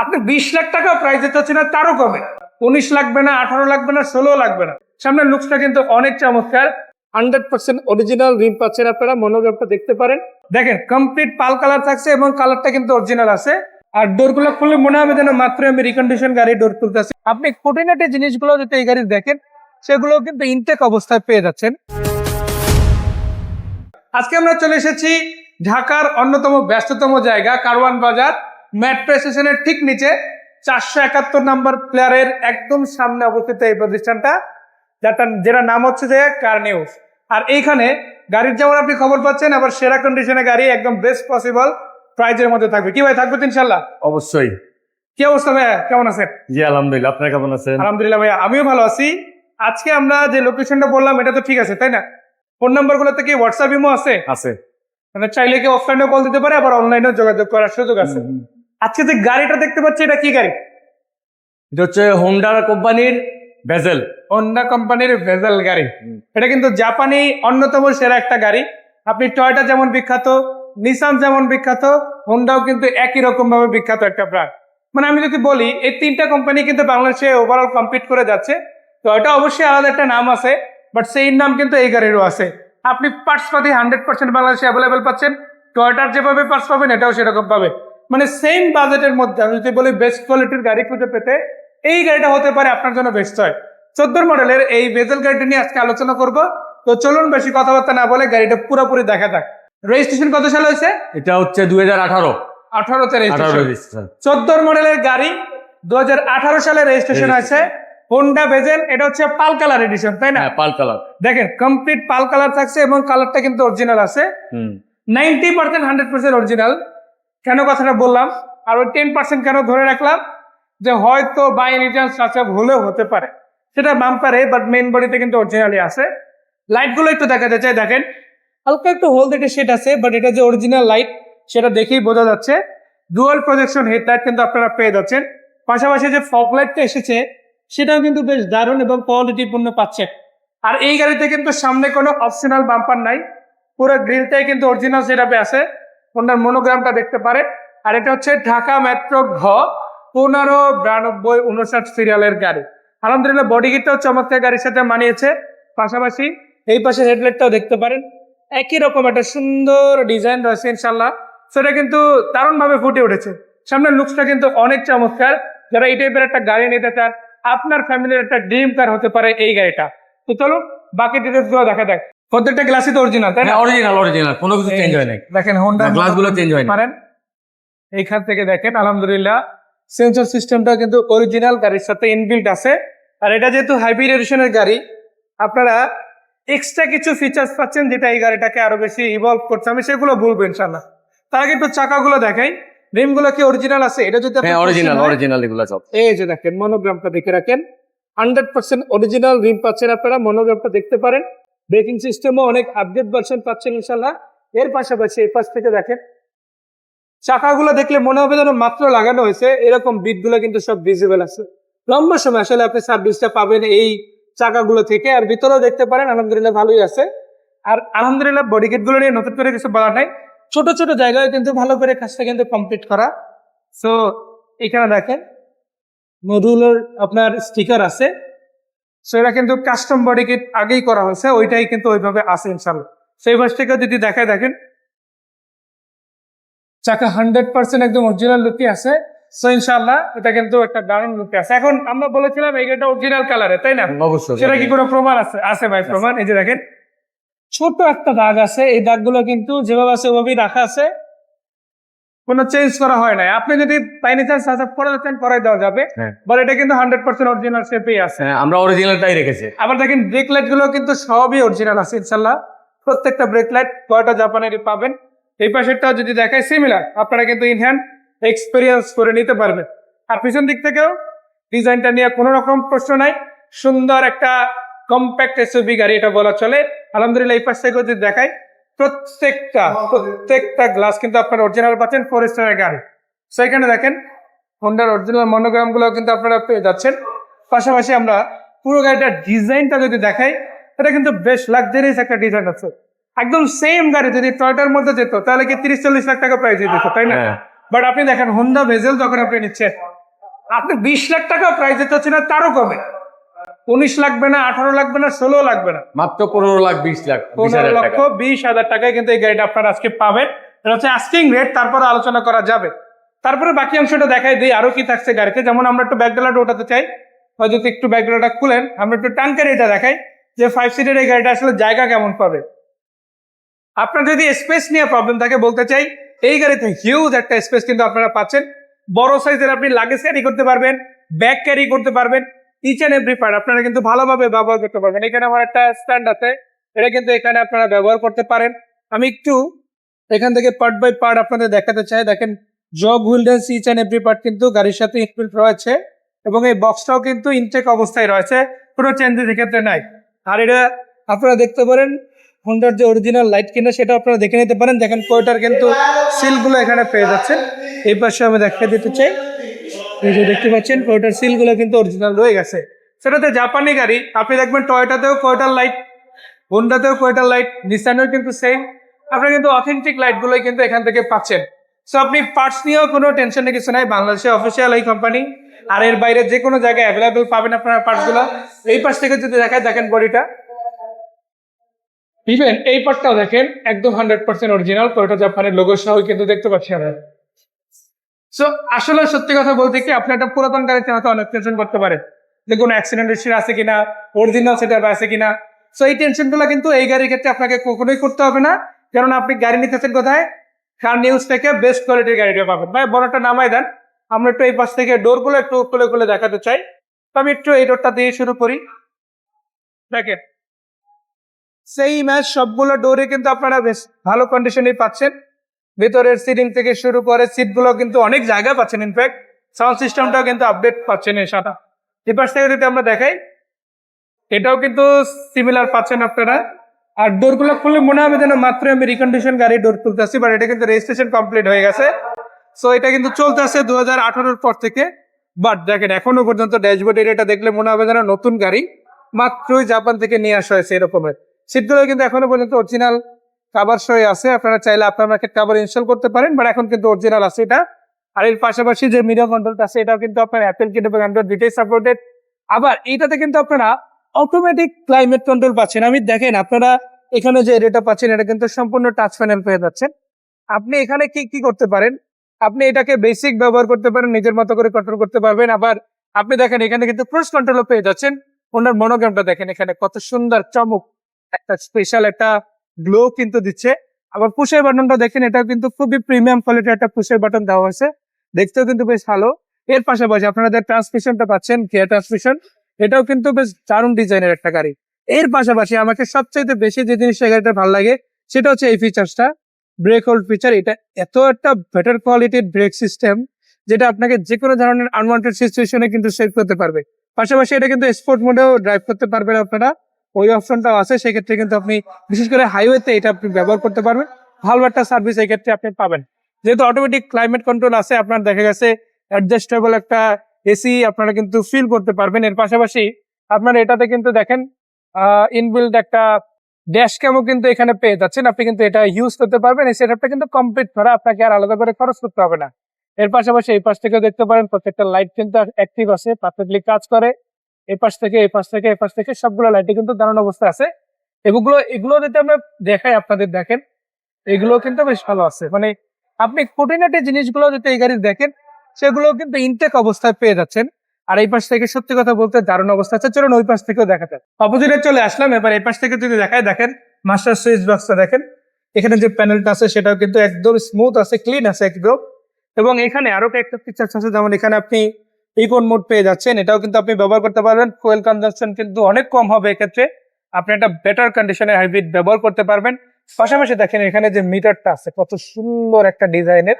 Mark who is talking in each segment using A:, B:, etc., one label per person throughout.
A: আপনি বিশ লাখ টাকা প্রাইস দিতে না, তারও কমে। উনিশ লাগবে না, আঠারো লাগবে না, ষোলো লাগবে না। সামনের লুকসটা কিন্তু অনেক চমৎকার। হান্ড্রেড পার্সেন্ট অরিজিনাল রিম পাচ্ছেন আপনারা, মনোগ্রামটা দেখতে পারেন। দেখেন কমপ্লিট পাল কালার থাকছে এবং কালারটা কিন্তু অরিজিনাল আছে। আর ডোরগুলো খুললে মনে হবে যেন মাত্র আমি রিকন্ডিশন গাড়ি ডোর তুলতেছি। আপনি খুঁটিনাটি জিনিসগুলো যদি এই গাড়ি দেখেন সেগুলো কিন্তু ইনটেক অবস্থায় পেয়ে যাচ্ছেন। আজকে আমরা চলে এসেছি ঢাকার অন্যতম ব্যস্ততম জায়গা, কারওয়ান বাজার। মেট্রো স্টেশনের ঠিক নিচে চারশো একাত্তর নাম্বার প্লেয়ারের একদম সামনে অবস্থিত এই প্রতিষ্ঠানটা যেটা যেটা নাম হচ্ছে যে কার নিউজ। আর এইখানে গাড়ির যেমন আপনি খবর পাচ্ছেন আবার সেরা কন্ডিশনে গাড়ি একদম বেস্ট পসিবল প্রাইজের মধ্যে থাকবে। কি ভাই থাকবে ইনশাল্লাহ
B: অবশ্যই।
A: কি অবস্থা ভাইয়া? কেমন আছেন?
B: জি আলহামদুলিল্লাহ। আপনার কেমন আছেন?
A: আলহামদুলিল্লাহ ভাইয়া আমিও ভালো আছি। আজকে আমরা যে লোকেশনটা বললাম এটা তো ঠিক আছে তাই না? ফোন নাম্বার গুলোতে কি হোয়াটসঅ্যাপ ইমো আছে?
B: আছে।
A: মানে চাইলে কি অফলাইনেও কল দিতে পারে আবার অনলাইনেও যোগাযোগ করার সুযোগ আছে। আজকে যে গাড়িটা দেখতে পাচ্ছি এটা কি গাড়ি?
B: এটা হচ্ছে হোন্ডা কোম্পানির ভেজেল
A: হোন্ডা কোম্পানির ভেজেল গাড়ি। এটা কিন্তু জাপানি অন্যতম সেরা একটা গাড়ি। আপনি টয়টা যেমন বিখ্যাত নিসান যেমন বিখ্যাত হোন্ডাও কিন্তু একই রকম ভাবে বিখ্যাত একটা ব্র্যান্ড মানে আমি যদি বলি এই তিনটা কোম্পানি কিন্তু বাংলাদেশে ওভারঅল কম্পিট করে যাচ্ছে। টয়টা অবশ্যই আলাদা একটা নাম আছে বাট সেই নাম কিন্তু এই গাড়িরও আছে। আপনি পার্টস পাতি হান্ড্রেড পার্সেন্ট বাংলাদেশে অ্যাভেলেবেল পাচ্ছেন। টয়টার যেভাবে পার্টস পাবেন এটাও সেরকম পাবে মানে সেম বাজেটের মধ্যে আমি যদি বলি বেস্ট কোয়ালিটির গাড়ি খুঁজে পেতে এই গাড়িটা হতে পারে আপনার জন্য বেস্ট হয় চোদ্দোর মডেলের এই বেজেল গাড়িটা নিয়ে আজকে আলোচনা করব। তো চলুন বেশি কথাবার্তা না বলে গাড়িটা পুরোপুরি দেখা যাক। রেজিস্ট্রেশন কত সালে হয়েছে?
B: এটা হচ্ছে দুই হাজার আঠারো।
A: আঠারোতে রেজিস্ট্রেশন চোদ্দোর মডেলের গাড়ি দুই হাজার আঠারো সালে রেজিস্ট্রেশন হয়েছে। হোন্ডা বেজেল এটা হচ্ছে পাল কালার এডিশন তাই না?
B: হ্যাঁ পাল কালার।
A: দেখেন কমপ্লিট পাল কালার থাকছে এবং কালারটা কিন্তু অরিজিনাল আছে। Ninety percent hundred percent original কেন কথাটা বললাম? আর ওই টেন পার্সেন্ট কেন ধরে রাখলাম? যে হয়তো বাই এনি চান্স টাচআপ হলেও হতে পারে। সেটা বাম্পারে বাট মেন বডিতে কিন্তু অরিজিনালি আছে। লাইটগুলো একটু দেখাতে চাই, দেখেন। হালকা একটু হোল দেখে সেট আছে বাট এটা যে অরিজিনাল লাইট সেটা দেখেই বোঝা যাচ্ছে। ডুয়াল প্রজেকশন হেডলাইট কিন্তু আপনারা পেয়ে যাচ্ছেন। পাশাপাশি যে ফগ লাইটটা এসেছে, সেটাও কিন্তু বেশ দারুণ এবং কোয়ালিটিপূর্ণ পাচ্ছেন আর এই গাড়িতে কিন্তু সামনে কোনো অপশনাল বাম্পার নাই। পুরো গ্রিলটাই কিন্তু অরিজিনাল সেটাপে আছে। ওনার মনোগ্রামটা দেখতে পারে আর এটা হচ্ছে ঢাকা মেট্রো ঘ, পনেরো বিরানব্বই উনষাট সিরিয়ালের গাড়ি। আলহামদুলিল্লাহ বডি কিটটাও চমৎকার গাড়ির সাথে মানিয়েছে। পাশাপাশি এই পাশে হেডলাইটটাও দেখতে পারেন। একই রকম একটা সুন্দর ডিজাইন রয়েছে ইনশাল্লাহ সেটা কিন্তু দারুণভাবে ফুটে উঠেছে। সামনের লুকসটা কিন্তু অনেক চমৎকার। যারা এই টাইপের একটা গাড়ি নিতে চান, আপনার ফ্যামিলির একটা ড্রিম কার হতে পারে এই গাড়িটা। তো চলুন, বাকি ডিটেলসগুলো দেখা যাক। প্রত্যেকটা গ্লাসই তো অরিজিনাল তাই না?
B: হ্যাঁ অরিজিনাল অরিজিনাল কোনো কিছু চেঞ্জ হয় নাই।
A: দেখেন হোন্ডা
B: গ্লাসগুলো চেঞ্জ হয় না
A: পারেন। এইখান থেকে দেখেন আলহামদুলিল্লাহ সেন্সর সিস্টেমটা কিন্তু অরিজিনাল গাড়ির সাথে ইনবিল্ট আছে। আর এটা যেহেতু হাইব্রিড এডিশনের গাড়ি আপনারা এক্সট্রা কিছু ফিচার্স পাচ্ছেন যেটা এই গাড়িটাকে আরও বেশি ইভলভ করছে আমি সেগুলো বলব ইনশাল্লাহ তার আগে একটু চাকাগুলো দেখাই। রিমগুলো কি অরিজিনাল আছে? এটা যদি
B: হ্যাঁ অরিজিনাল অরিজিনাল এগুলো সব।
A: এই যে দেখেন মনোগ্রামটা দেখে রাখেন। হান্ড্রেড পার্সেন্ট অরিজিনাল রিম পাচ্ছেন আপনারা মনোগ্রামটা দেখতে পারেন। ব্রেকিং সিস্টেমও অনেক আপডেট ভার্সন পাচ্ছেন ইনশাল্লাহ এর পাশাপাশি এই পাশ থেকে দেখেন, চাকাগুলো দেখলে মনে হবে যেন মাত্র লাগানো হয়েছে। এরকম বিটগুলো কিন্তু সব ভিজিবল আছে। লম্বা সময় আসলে আপনি সার্ভিসটা পাবেন এই চাকাগুলো থেকে। আর ভিতরেও দেখতে পারেন, আলহামদুলিল্লাহ ভালোই আছে। আর আলহামদুলিল্লাহ বডি গুলো নিয়ে নতুন করে কিছু বলা নাই। ছোট ছোট জায়গায় কিন্তু ভালো করে কাজটা কিন্তু কমপ্লিট করা। সো এখানে দেখেন মডুলার আপনার স্টিকার আছে। সো এটা কিন্তু কাস্টম বডি কিট আগেই করা হয়েছে ওইটাই কিন্তু ওইভাবে আছে ইনশাল্লাহ সেই পাশ থেকে যদি দেখায় দেখেন চাকা হান্ড্রেড পার্সেন্ট একদম অরিজিনাল লুকই আছে। সো ইনশাল্লাহ এটা কিন্তু একটা দারুণ লুকে আছে। এখন আমরা বলেছিলাম এই গাড়িটা অরিজিনাল কালারে তাই না?
B: অবশ্যই
A: সেটা কি কোনো প্রমাণ আছে? আছে ভাই প্রমাণ। এই যে দেখেন ছোট একটা দাগ আছে এই দাগগুলো কিন্তু যেভাবে আছে ওভাবেই রাখা আছে। কোনো চেঞ্জ করা হয় নাই। আপনি যদি বাইনি চান্স সাজআপ করে দিচ্ছেন করাই দেওয়া যাবে।
B: হ্যাঁ।
A: বাট এটা কিন্তু হান্ড্রেড পার্সেন্ট অরিজিনাল শেপেই আছে।
B: হ্যাঁ আমরা অরিজিনালটাই রেখেছি।
A: আবার দেখেন ব্রেক লাইটগুলো কিন্তু সবই অরিজিনাল আছে ইনশাল্লাহ প্রত্যেকটা ব্রেক লাইট কয়টা জাপানেরই পাবেন। এই পাশেরটাও যদি দেখায় সিমিলার আপনারা কিন্তু ইন হ্যান্ড এক্সপিরিয়েন্স করে নিতে পারবেন। আর পিছন দিক থেকেও ডিজাইনটা নিয়ে কোনো রকম প্রশ্ন নাই। সুন্দর একটা কম্প্যাক্ট এসইউভি গাড়ি এটা বলা চলে। আলহামদুলিল্লাহ এই পাশ থেকেও যদি দেখাই প্রত্যেকটা প্রত্যেকটা গ্লাস কিন্তু আপনারা অরিজিনাল পাচ্ছেন ফোর স্টারের গাড়ি। সেখানে দেখেন হোন্ডার অরিজিনাল মনোগ্রামগুলো কিন্তু আপনারা পেয়ে যাচ্ছেন। পাশাপাশি আমরা পুরো গাড়িটার ডিজাইনটা যদি দেখাই এটা কিন্তু বেশ লাক্সারিয়াস একটা ডিজাইন আছে। একদম সেম গাড়ি যদি টয়টার মধ্যে যেত তাহলে কি তিরিশ চল্লিশ লাখ টাকা প্রাইস দিত তাই না?
B: হ্যাঁ।
A: বাট আপনি দেখেন হোন্ডা ভেজেল যখন আপনি নিচ্ছেন আপনি বিশ লাখ টাকা প্রাইস দিতে হচ্ছে না তারও কমে। উনিশ লাগবে না আঠারো লাগবে না ষোলো লাগবে না।
B: মাত্র পনেরো লাখ বিশ লাখ
A: পনেরো লক্ষ বিশ হাজার টাকায় কিন্তু এই গাড়িটা আপনারা আজকে পাবেন। এটা হচ্ছে আস্কিং রেট তারপরে আলোচনা করা যাবে। তারপরে বাকি অংশটা দেখাই দিই আরও কি থাকছে গাড়িতে। যেমন আমরা একটু ব্যাকডালাটা ওঠাতে চাই। হয় যদি একটু ব্যাকডালাটা খুলেন আমরা একটু টাঙ্কের এটা দেখাই যে ফাইভ সিটের এই গাড়িটা আসলে জায়গা কেমন পাবে। আপনার যদি স্পেস নিয়ে প্রবলেম থাকে বলতে চাই এই গাড়িতে হিউজ একটা স্পেস কিন্তু আপনারা পাচ্ছেন। বড় সাইজের আপনি লাগেজ ক্যারি করতে পারবেন ব্যাগ ক্যারি করতে পারবেন। ইচ অ্যান্ড এভরি পার্ট আপনারা কিন্তু ভালোভাবে ব্যবহার করতে পারবেন। এখানে আমার একটা স্ট্যান্ড আছে এটা কিন্তু এখানে আপনারা ব্যবহার করতে পারেন। আমি একটু এখান থেকে পার্ট বাই পার্ট আপনাদের দেখাতে চাই। দেখেন জব হুইলডেন্স ইচ অ্যান্ড এভরি পার্ট কিন্তু গাড়ির সাথে ইনবিল্ট রয়েছে এবং এই বক্সটাও কিন্তু ইনটেক অবস্থায় রয়েছে। কোনো চেঞ্জেস এক্ষেত্রে নাই। আর এটা আপনারা দেখতে পারেন হোন্ডার যে অরিজিনাল লাইট কিনা সেটা আপনারা দেখে নিতে পারেন। দেখেন কোয়টার কিন্তু সিলগুলো এখানে পেয়ে যাচ্ছেন। এই পাশে আমি দেখিয়ে দিতে চাই। এই যে দেখতে পাচ্ছেন কোয়টার সিলগুলো কিন্তু অরিজিনাল রয়ে গেছে। সেটাতে জাপানি গাড়ি, আপনি দেখবেন টয়টাতেও কোয়টার লাইট হোন্ডাতেও কোয়টার লাইট নিসানেও কিন্তু সেম আপনারা কিন্তু অথেন্টিক লাইটগুলোই কিন্তু এখান থেকে পাচ্ছেন। সো আপনি পার্টস নিয়েও কোনো টেনশনের কিছু নাই বাংলাদেশে অফিসিয়াল এই কোম্পানি আর এর বাইরে যে কোনো জায়গায় অ্যাভেলেবেল পাবেন আপনারা পার্টসগুলো এই পাশ থেকে যদি দেখায়, দেখেন বডিটা। ইভেন এই পার্টটাও দেখেন, একদম হান্ড্রেড পার্সেন্ট অরিজিনাল টয়োটা জাপানের লোগো সহ কিন্তু দেখতে পাচ্ছি আমরা। সো আসলে সত্যি কথা বলতে কি, আপনি একটা পুরাতন গাড়ি চালাতে অনেক টেনশন করতে পারে যে কোনো অ্যাক্সিডেন্ট হিস্ট্রি আছে কিনা অরিজিনাল সেটার আছে কিনা। সো এই টেনশনগুলো কিন্তু এই গাড়ির ক্ষেত্রে আপনাকে কখনোই করতে হবে না। কারণ আপনি গাড়ি নিতেছেন কোথায়? কার নিউজ থেকে বেস্ট কোয়ালিটির গাড়িটা পাবেন। ভাই বড়টা নামাই দেন। আমরা একটু এই পাশ থেকে ডোরগুলো একটু খুলে খুলে দেখাতে চাই। তো আমি একটু এই ডোরটা দিয়ে শুরু করি। দেখেন। সেই ম্যাচ সবগুলো ডোরে কিন্তু আপনারা বেশ ভালো কন্ডিশনে পাচ্ছেন। ভেতরের সিটিং থেকে শুরু করে সিটগুলো কিন্তু অনেক জায়গা পাচ্ছেন ইনফ্যাক্ট সাউন্ড সিস্টেমটাও কিন্তু আপডেট পাচ্ছেন এর সাথে এ পাশ থেকে যদি আমরা দেখাই, এটাও কিন্তু সিমিলার পাচ্ছেন আপনারা। আর ডোরগুলো খুললে মনে হবে যেন মাত্র আমি রিকন্ডিশন গাড়ি ডোর খুলতেছি বাট এটা কিন্তু রেজিস্ট্রেশন কমপ্লিট হয়ে গেছে। সো এটা কিন্তু চলতেছে দু হাজার পর থেকে। বাট দেখেন, এখনও পর্যন্ত ড্যাশবোর্ড এরিয়াটা দেখলে মনে হবে যেন নতুন গাড়ি মাত্রই জাপান থেকে নিয়ে আসা হয়েছে এরকমের। সিটগুলো কিন্তু এখনও পর্যন্ত অরিজিনাল কাভার সহ আছে। আপনারা চাইলে আপনার মার্কেট কাভার ইনস্টল করতে পারেন বাট এখন কিন্তু অরিজিনাল আছে এটা। আর এর পাশাপাশি যে মিডিয়া কন্ট্রোলটা আছে, এটাও কিন্তু আপনার অ্যাপেল এবং অ্যান্ড্রয়েড দুইটাই সাপোর্টেড আবার এইটাতে কিন্তু আপনারা অটোমেটিক ক্লাইমেট কন্ট্রোল পাচ্ছেন। আমি দেখেন, আপনারা এখানে যে এরিয়াটা পাচ্ছেন, এটা কিন্তু সম্পূর্ণ টাচ প্যানেল পেয়ে যাচ্ছেন। আপনি এখানে কি কি করতে পারেন? আপনি এটাকে বেসিক ব্যবহার করতে পারেন, নিজের মতো করে কন্ট্রোল করতে পারবেন। আবার আপনি দেখেন, এখানে কিন্তু ক্রুজ কন্ট্রোলও পেয়ে যাচ্ছেন। ওনার মনোগ্রামটা দেখেন এখানে, কত সুন্দর, চমক। একটা স্পেশাল একটা গ্লো কিন্তু দিচ্ছে। আবার পুশের বাটনটা দেখেন, এটাও কিন্তু খুবই প্রিমিয়াম কোয়ালিটির একটা পুশের বাটন দেওয়া হয়েছে। দেখতেও কিন্তু বেশ ভালো। এর পাশাপাশি আপনারা যে ট্রান্সমিশনটা পাচ্ছেন গিয়ার ট্রান্সমিশন এটাও কিন্তু বেশ দারুণ ডিজাইনের একটা গাড়ি। এর পাশাপাশি আমাকে সবচাইতে বেশি যে জিনিসটা গাড়িটা ভালো লাগে, সেটা হচ্ছে এই ফিচার্সটা ব্রেক হোল্ড ফিচার এটা এত একটা বেটার কোয়ালিটির ব্রেক সিস্টেম যেটা আপনাকে যে কোনো ধরনের আনওয়ান্টেড সিচুয়েশনে কিন্তু সেভ করতে পারবে। পাশাপাশি এটা কিন্তু স্পোর্ট মোডেও ড্রাইভ করতে পারবেন আপনারা। ওই অপশনটাও আছে, সেক্ষেত্রে কিন্তু আপনি বিশেষ করে হাইওয়েতে এটা আপনি ব্যবহার করতে পারবেন। ভালো একটা সার্ভিস এই ক্ষেত্রে আপনি পাবেন। যেহেতু অটোমেটিক ক্লাইমেট কন্ট্রোল আছে, আপনার দেখা গেছে অ্যাডজাস্টেবল একটা এসি আপনারা কিন্তু ফিল করতে পারবেন। এর পাশাপাশি আপনারা এটাতে কিন্তু দেখেন ইনবিল্ড একটা ড্যাশ ক্যামও কিন্তু এখানে পেয়ে যাচ্ছেন। আপনি কিন্তু এটা ইউজ করতে পারবেন, এই সেটআপটা কিন্তু কমপ্লিট করা, আপনাকে আর আলাদা করে খরচ করতে হবে না। এর পাশাপাশি এই পাশ থেকেও দেখতে পারেন, প্রত্যেকটা লাইট কিন্তু অ্যাক্টিভ আছে পারফেক্টলি কাজ করে। এই পাশ থেকে, এই পাশ থেকে, এই পাশ থেকে সবগুলো লাইটে কিন্তু দারুণ অবস্থা আছে। এগুলো এগুলো যদি আমরা দেখাই আপনাদের, দেখেন, এগুলো কিন্তু বেশ ভালো আছে। মানে আপনি খুঁটিনাটি জিনিসগুলো যদি এই গাড়ি দেখেন, সেগুলো কিন্তু ইনটেক অবস্থায় পেয়ে যাচ্ছেন। আর এই পাশ থেকে সত্যি কথা বলতে দারুণ অবস্থা আছে। চলুন ওই পাশ থেকেও দেখাতে অপোজিটে চলে আসলাম। এবার এই পাশ থেকে যদি দেখায় দেখেন মাস্টার সুইচ বক্সটা দেখেন। এখানে যে প্যানেলটা আছে, সেটাও কিন্তু একদম স্মুথ আছে ক্লিন আছে একদম। এবং এখানে আরও কয়েকটা ফিচার্স আছে। যেমন এখানে আপনি ইকন মোড পেয়ে যাচ্ছেন। এটাও কিন্তু আপনি ব্যবহার করতে পারবেন। ফুয়েল কনজাম্পশন কিন্তু অনেক কম হবে এক্ষেত্রে। আপনি একটা বেটার কন্ডিশনের হাইব্রিড ব্যবহার করতে পারবেন। পাশাপাশি দেখেন এখানে যে মিটারটা আছে, কত সুন্দর একটা ডিজাইনের।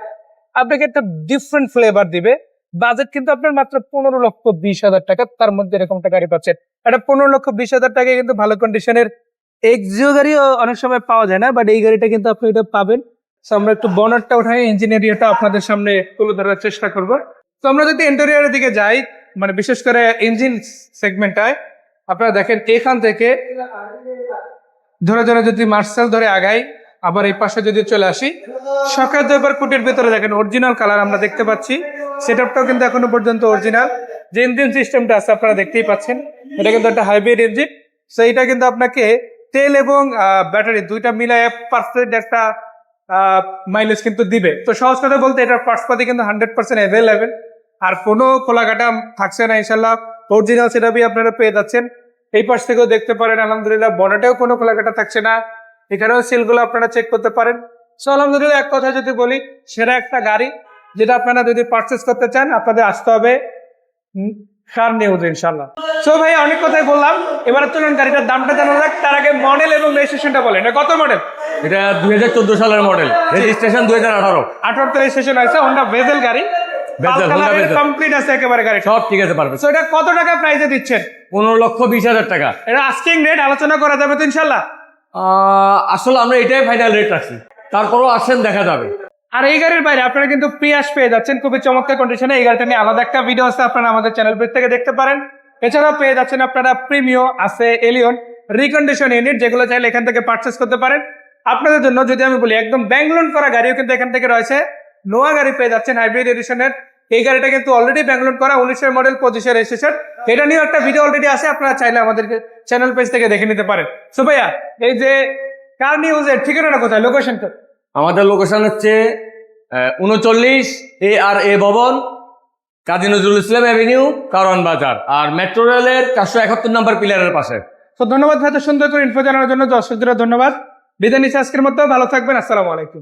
A: আপনাকে একটা ডিফারেন্ট ফ্লেভার দিবে। বাজেট কিন্তু আপনার মাত্র পনেরো লক্ষ বিশ হাজার টাকা। তার মধ্যে এরকম একটা গাড়ি পাচ্ছেন। এটা পনেরো লক্ষ বিশ হাজার টাকায় কিন্তু ভালো কন্ডিশনের এক্সিও গাড়িও অনেক সময় পাওয়া যায় না বাট এই গাড়িটা কিন্তু আপনি এটা পাবেন। আমরা একটু বনারটা উঠাই ইঞ্জিনিয়ারিয়াটা আপনাদের সামনে তুলে ধরার চেষ্টা করব। তো আমরা যদি ইন্টেরিয়ারের দিকে যাই মানে বিশেষ করে ইঞ্জিন সেগমেন্টটায় আপনারা দেখেন এখান থেকে ধরে ধরে যদি মার্শাল ধরে আগাই, আবার এই পাশে যদি চলে আসি, সকাল এবার কুটির ভিতরে দেখেন অরিজিনাল কালার আমরা দেখতে পাচ্ছি। সেটআপটাও কিন্তু এখনও পর্যন্ত অরিজিনাল যে ইঞ্জিন সিস্টেমটা আছে, আপনারা দেখতেই পাচ্ছেন, এটা কিন্তু একটা হাইব্রিড ইঞ্জিন সো এটা কিন্তু আপনাকে তেল এবং ব্যাটারি দুইটা মিলায় পার্সেন্ট একটা মাইলেজ কিন্তু দিবে। তো সহজ কথা বলতে এটার পার্টসপাতি কিন্তু হান্ড্রেড পার্সেন্ট অ্যাভেলেবেল আর কোনো খোলাঘাটা থাকছে না ইনশাল্লাহ অরিজিনাল সেটাপই আপনারা পেয়ে যাচ্ছেন। এই পাশ থেকেও দেখতে পারেন আলহামদুলিল্লাহ বনেটেও কোনো খোলাঘাটা থাকছে না। এখানেও সিলগুলো আপনারা চেক করতে পারেন। সো আলহামদুলিল্লাহ এক কথা যদি বলি সেটা একটা গাড়ি যেটা আপনারা যদি পারচেস করতে চান আপনাদের আসতে হবে কার নিউজ ইনশাল্লাহ সো ভাই অনেক কথাই বললাম। এবারে চলুন গাড়িটার দামটা জানা যাক। তার আগে মডেল এবং রেজিস্ট্রেশনটা বলেন। এটা কত মডেল
B: এটা দুই হাজার চোদ্দ সালের মডেল রেজিস্ট্রেশন দুই হাজার আঠারো।
A: আঠারোতে রেজিস্ট্রেশন আছে হোন্ডা ভেজেল গাড়ি। কমপ্লিট আছে একেবারে গাড়ি
B: সব ঠিক আছে পারবে
A: সো এটা কত টাকা প্রাইসে দিচ্ছেন?
B: পনেরো লক্ষ বিশ হাজার টাকা।
A: এটা আস্কিং রেট আলোচনা করা যাবে তো ইনশাল্লাহ
B: আসলে আমরা এটাই ফাইনাল রেট রাখছি। তারপরও আসেন দেখা যাবে।
A: আর এই গাড়ির বাইরে আপনারা কিন্তু পিয়াস পেয়ে যাচ্ছেন খুবই চমৎকার কন্ডিশনে এই গাড়িটা নিয়ে আলাদা একটা ভিডিও আছে আপনারা আমাদের চ্যানেল পেজ থেকে দেখতে পারেন। এছাড়াও পেয়ে যাচ্ছেন আপনারা প্রিমিও আছে এলিয়ন রিকন্ডিশন ইউনিট যেগুলো চাইলে এখান থেকে পারচেস করতে পারেন। আপনাদের জন্য যদি আমি বলি একদম ব্যাংক লোন করা গাড়িও কিন্তু এখান থেকে রয়েছে। নোয়া গাড়ি পেয়ে যাচ্ছেন হাইব্রিড এডিশনের। এই গাড়িটা কিন্তু অলরেডি ব্যাংক লোন করা উনিশের মডেল পঁচিশের রেজিস্ট্রেশন এটা নিয়েও একটা ভিডিও অলরেডি আছে আপনারা চাইলে আমাদের চ্যানেল পেজ থেকে দেখে নিতে পারেন। সো ভাইয়া এই যে কার নিউজের ঠিকানাটা কোথায়? লোকেশনটা
B: আমাদের লোকেশন হচ্ছে উনচল্লিশ A R A Bhaban Kazi Nazrul Islam avenue Karwan Bazar. R metro রেলের চারশো একাত্তর নম্বর পিলারের পাশে।
A: তো ধন্যবাদ ভাই সুন্দর করে ইনফো জানানোর জন্য। দর্শকদের ধন্যবাদ। বিদায় নিচ্ছি আজকের মতো। ভালো থাকবেন। আসসালামু আলাইকুম।